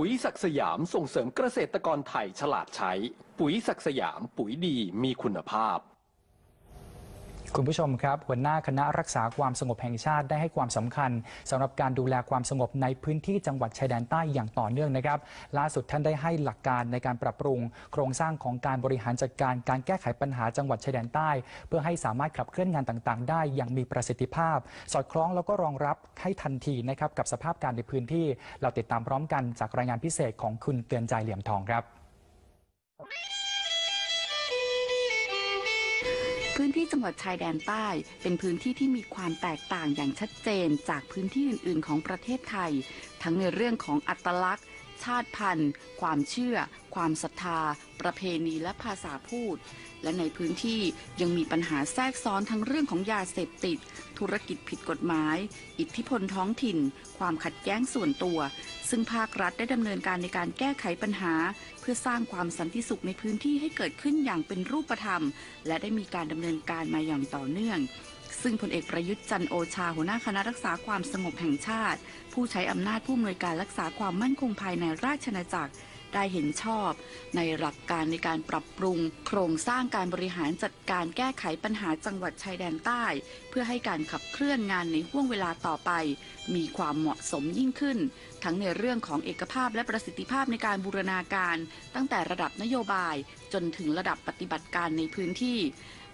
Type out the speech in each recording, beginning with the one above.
ปุ๋ยศักสยามส่งเสริมเกษตรกรไทยฉลาดใช้ ปุ๋ยศักสยามปุ๋ยดีมีคุณภาพ คุณผู้ชมครับ หัวหน้าคณะรักษาความสงบแห่งชาติได้ให้ความสำคัญสำหรับการดูแลความสงบในพื้นที่จังหวัดชายแดนใต้อย่างต่อเนื่องนะครับ ล่าสุดท่านได้ให้หลักการในการปรับปรุง โครงสร้างของการบริหารจัดการการแก้ไขปัญหาจังหวัดชายแดนใต้ เพื่อให้สามารถขับเคลื่อนงานต่างๆ ได้อย่างมีประสิทธิภาพ สอดคล้องแล้วก็รองรับให้ทันทีนะครับกับสภาพการในพื้นที่ เราติดตามพร้อมกันจากรายงานพิเศษของคุณเตือนใจเหลี่ยมทองครับ พื้นที่จังหวัดชายแดนใต้ เป็นพื้นที่ที่มีความแตกต่างอย่างชัดเจนจากพื้นที่อื่น ๆ ของประเทศไทย ทั้งในเรื่องของอัตลักษณ์ ชาติพันธุ์ ความเชื่อ ความศรัทธา ประเพณีและภาษาพูด และในพื้นที่ยังมีปัญหาแทรกซ้อนทั้งเรื่องของยาเสพติด ธุรกิจผิดกฎหมาย อิทธิพลท้องถิ่น ความขัดแย้งส่วนตัว ซึ่งภาครัฐได้ดำเนินการในการแก้ไขปัญหา เพื่อสร้างความสันติสุขในพื้นที่ให้เกิดขึ้นอย่างเป็นรูปธรรม และได้มีการดำเนินการมาอย่างต่อเนื่อง ซึ่งพลเอกประยุทธ์จันโอชาหัวหน้าคณะรักษาความสงบแห่งชาติ ผู้ใช้อำนาจผู้อำนวยการรักษาความมั่นคงภายในราชอาณาจักรได้เห็นชอบ ในหลักการในการปรับปรุง โครงสร้างการบริหารจัดการแก้ไขปัญหาจังหวัดชายแดนใต้ เพื่อให้การขับเคลื่อนงานในห่วงเวลาต่อไป มีความเหมาะสมยิ่งขึ้น ทั้งในเรื่องของเอกภาพและประสิทธิภาพในการบูรณาการ ตั้งแต่ระดับนโยบายจนถึงระดับปฏิบัติการในพื้นที่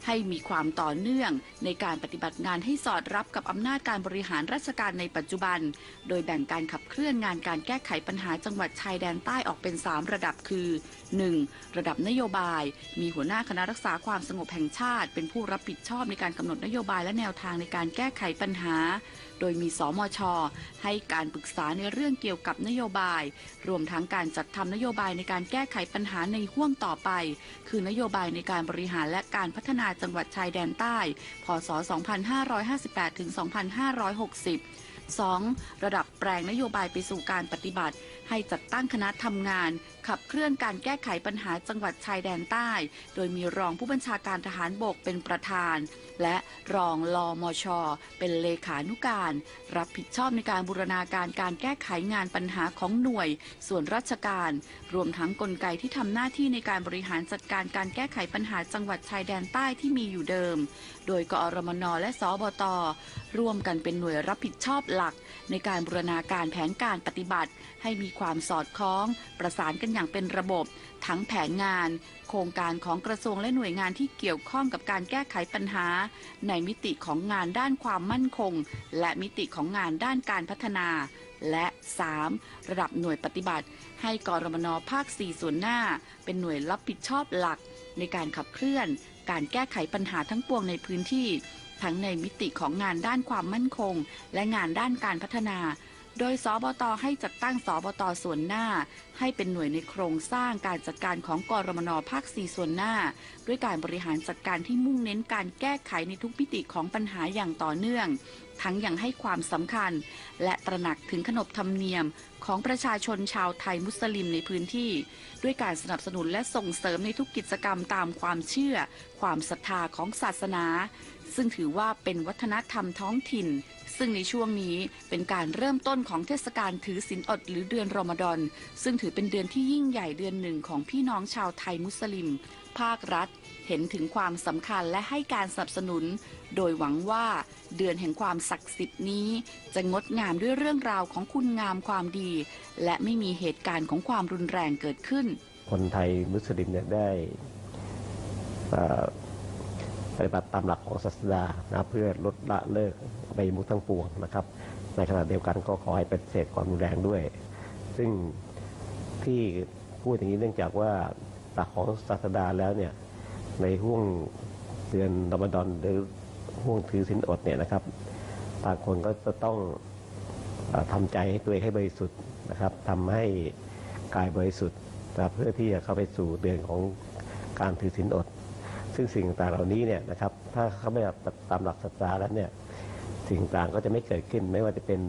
ให้มีความต่อเนื่องในการปฏิบัติงานให้สอดรับกับอำนาจการบริหารราชการในปัจจุบัน โดยแบ่งการขับเคลื่อนงานการแก้ไขปัญหาจังหวัดชายแดนใต้ออกเป็น 3 ระดับคือ 1. ระดับนโยบาย มีหัวหน้าคณะรักษาความสงบแห่งชาติ เป็นผู้รับผิดชอบในการกำหนดนโยบายและแนวทางในการแก้ไขปัญหา โดยมีสมช ให้การปรึกษาในเรื่องเกี่ยวกับนโยบาย รวมทั้งการจัดทำนโยบายในการแก้ไขปัญหาในห่วงต่อไป คือนโยบายในการบริหารและการพัฒนาจังหวัดชายแดนใต้ พศ 2558 ถึง 2560 2. ระดับแปลงนโยบายไปสู่การปฏิบัติ ให้จัดตั้งคณะทำงาน ขับเคลื่อนการแก้ไขปัญหาจังหวัดชายแดนใต้ โดยมีรองผู้บัญชาการทหารบกเป็นประธาน และรองลอมชเป็นเลขานุการ รับผิดชอบในการบูรณาการการแก้ไขงานปัญหาของหน่วย ส่วนราชการ รวมทั้งกลไกที่ทำหน้าที่ในการบริหารจัดการการแก้ไขปัญหาจังหวัดชายแดนใต้ที่มีอยู่เดิม โดยกอรมนและสบต ร่วมกันเป็นหน่วยรับผิดชอบหลัก ในการบูรณาการแผนการปฏิบัติ ให้มีความสอดคล้อง ประสานกันอย่างเป็นระบบ ทั้งแผนงาน โครงการของกระทรวงและหน่วยงานที่เกี่ยวข้องกับการแก้ไขปัญหา ในมิติของงานด้านความมั่นคง และมิติของงานด้านการพัฒนา และ 3. ระดับหน่วยปฏิบัติ ให้กรมนภาค 4 ส่วนหน้า เป็นหน่วยรับผิดชอบหลัก ในการขับเคลื่อน การแก้ไขปัญหาทั้งปวงในพื้นที่ ทั้งในมิติของงานด้านความมั่นคง และงานด้านการพัฒนา โดยสบตให้จัดตั้งสบตส่วนหน้า ให้เป็นหน่วยในโครงสร้างการจัดการของกรมนภาค 4 ส่วนหน้า ด้วยการบริหารจัดการที่มุ่งเน้นการแก้ไขในทุกมิติของปัญหาอย่างต่อเนื่อง ทั้งยังให้ความสำคัญ และตระหนักถึงขนบธรรมเนียมของประชาชนชาวไทยมุสลิมในพื้นที่ ด้วยการสนับสนุนและส่งเสริมในทุกกิจกรรมตามความเชื่อ ความศรัทธาของศาสนา ซึ่งถือว่าเป็นวัฒนธรรมท้องถิ่น ซึ่งในช่วงนี้เป็นการเริ่มต้นของเทศกาลถือศีลอดหรือเดือนรอมฎอนซึ่งถือเป็นเดือนที่ยิ่งใหญ่เดือนหนึ่งของพี่น้องชาวไทยมุสลิม ภาครัฐ เห็นถึงความสำคัญและให้การสนับสนุน โดยหวังว่าเดือนแห่งความศักดิ์สิทธิ์นี้ จะงดงามด้วยเรื่องราวของคุณงามความดี และไม่มีเหตุการณ์ของความรุนแรงเกิดขึ้น คนไทยมุสลิมเนี่ยได้ปฏิบัติตามหลักของศาสดานะเพื่อลดละเลิกใบมุขทั้งปวงนะครับ ในขณะเดียวกันก็ขอให้เป็นเศษความรุนแรงด้วย ซึ่งที่พูดอย่างนี้เนื่องจากว่า หลักของศาสดาแล้วเนี่ยในห่วงเดือนรอมฎอนหรือห่วงถือศีลอดเนี่ยนะครับบางคนก็จะต้องออทำใจให้ตัวเองให้บริสุทธิ์นะครับทำให้กายบริสุทธิ์นะเพื่อที่จะเข้าไปสู่เดือนของการถือศีลอด ซึ่งสิ่งต่างเหล่านี้เนี่ยนะครับ ถ้าเขาไม่ตามหลักศาสนาแล้วเนี่ยสิ่งต่างก็จะไม่เกิดขึ้น ไม่ว่าจะเป็น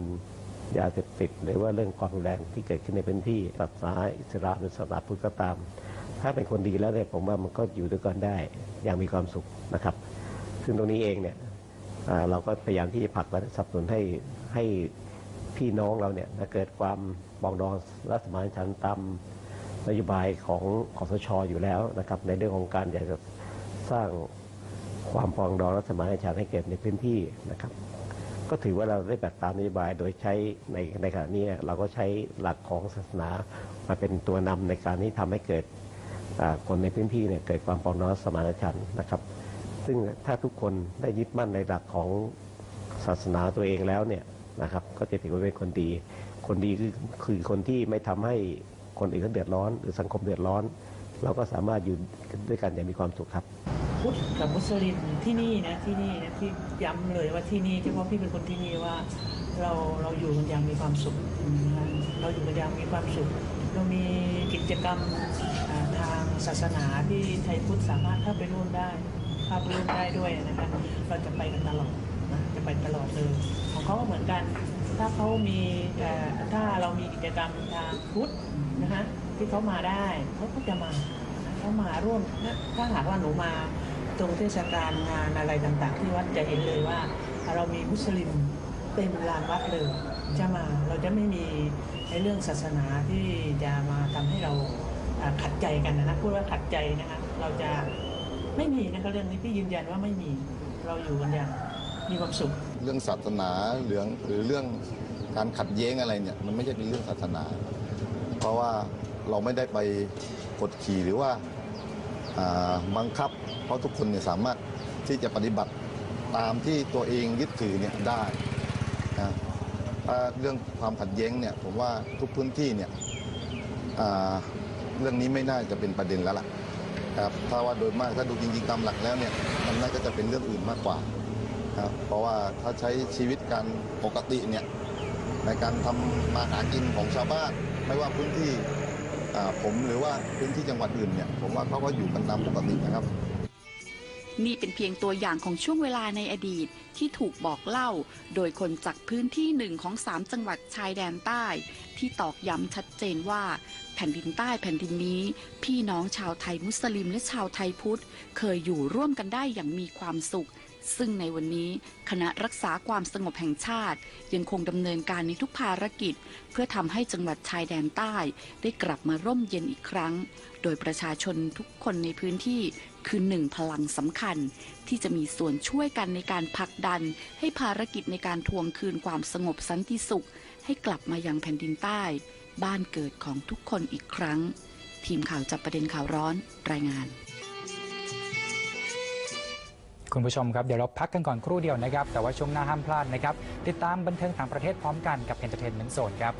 ยาเสพติดหรือว่าเรื่องความแรงที่เกิดขึ้นในพื้นที่ศาสนาอิสลามหรือศาสนาพุทธก็ตาม ถ้าเป็นคนดีแล้วเนี่ยผมว่ามันก็อยู่ด้วยกันได้อย่างมีความสุขนะครับ ซึ่งตรงนี้เองเนี่ยเราก็พยายามที่จะผลักดันสนับสนุนให้ให้พี่น้องเราเนี่ยเกิดความปรองดองรัศมานฉันตามนโยบายของคอสชอยู่แล้วนะครับ ในเรื่องของการอยากจะสร้างความปองดองรัศมานฉันให้เกิดในพื้นที่นะครับ ก็ถือว่าเราได้แบบตามนโยบายโดยใช้ในในขณะนี้เราก็ใช้หลักของศาสนามาเป็นตัวนำในการที่ทำให้เกิด คนในพื้นที่เนี่ยเกิดความปองดองสมานฉันท์นะครับ ซึ่งถ้าทุกคนได้ยึดมั่นในหลักของศาสนาตัวเองแล้วเนี่ยนะครับ ก็จะถือว่าเป็นคนดี คนดีคือคือคนที่ไม่ทำให้คนอื่นเขาเดือดร้อน หรือสังคมเดือดร้อน เราก็สามารถอยู่ด้วยกันอย่างมีความสุขครับพุทธกับมุสลิมที่นี่นะที่นี่นะที่ย้ำเลยว่าที่นี่เฉพาะพี่เป็นคนที่นี่ว่าเราเราอยู่กันอย่างมีความสุข เราอยู่กันอย่างมีความสุข เรามีกิจกรรมอ่า ศาสนาที่ไทยพุทธสามารถเข้าไปร่วมได้เข้าไปร่วมได้ด้วยนะคะเราจะไปกันตลอดนะจะไปตลอดเลยของเขาก็เหมือนกัน ถ้าเขามีถ้าเรามีกิจกรรมทางพุทธนะคะที่เขามาได้เขาก็จะมาเขามาร่วมนะถ้าหากว่าหนูมาตรงเทศกาลงานอะไรต่างๆ ที่วัดจะเห็นเลยว่า เรามีมุสลิมเต็มลานวัดเลยจะมาเราจะไม่มีในเรื่องศาสนาที่จะมาทำให้เรา ขัดใจกันนะนะพูดว่าขัดใจนะคะเราจะไม่มีนะคะเรื่องนี้พี่ยืนยันว่าไม่มีเราอยู่กันอย่างมีความสุข เรื่องศาสนาเหลืองหรือเรื่องการขัดแย้งอะไรเนี่ยมันไม่ใช่เป็นเรื่องศาสนา เพราะว่าเราไม่ได้ไปกดขี่หรือว่าบังคับ เพราะทุกคนเนี่ยสามารถที่จะปฏิบัติตามที่ตัวเองยึดถือเนี่ยได้นะถ้าเรื่องความขัดแย้งเนี่ยผมว่าทุกพื้นที่เนี่ย เรื่องนี้ไม่น่าจะเป็นประเด็นแล้วล่ะครับถ้าว่าโดยมากถ้าดูจริงๆตามหลักแล้วเนี่ยมันน่าจะเป็นเรื่องอื่นมากกว่าครับเพราะว่าถ้าใช้ชีวิตการปกติเนี่ยในการทำมาหากินของชาวบ้าน ไม่ว่าพื้นที่ผมหรือว่าพื้นที่จังหวัดอื่นเนี่ยผมว่าเขาก็อยู่กันตามปกตินะครับ นี่เป็นเพียงตัวอย่างของช่วงเวลาในอดีตที่ถูกบอกเล่า โดยคนจากพื้นที่หนึ่งของสามจังหวัดชายแดนใต้ ที่ตอกย้ำชัดเจนว่า แผ่นดินใต้แผ่นดินนี้ พี่น้องชาวไทยมุสลิมและชาวไทยพุทธ เคยอยู่ร่วมกันได้อย่างมีความสุข ซึ่งในวันนี้คณะรักษาความสงบแห่งชาติ ยังคงดำเนินการในทุกภารกิจ เพื่อทำให้จังหวัดชายแดนใต้ ได้กลับมาร่มเย็นอีกครั้ง โดยประชาชนทุกคนในพื้นที่ คือหนึ่งพลังสำคัญ ที่จะมีส่วนช่วยกันในการผลักดัน ให้ภารกิจในการทวงคืนความสงบสันติสุข ให้กลับมายังแผ่นดินใต้ บ้านเกิดของทุกคนอีกครั้ง ทีมข่าวจับประเด็นข่าวร้อนรายงานคุณผู้ชมครับ เดี๋ยวเราพักกันก่อนครู่เดียวนะครับ แต่ว่าช่วงหน้าห้ามพลาดนะครับ ติดตามบันเทิงต่างประเทศพร้อมกันกับ Entertainment Zone ครับ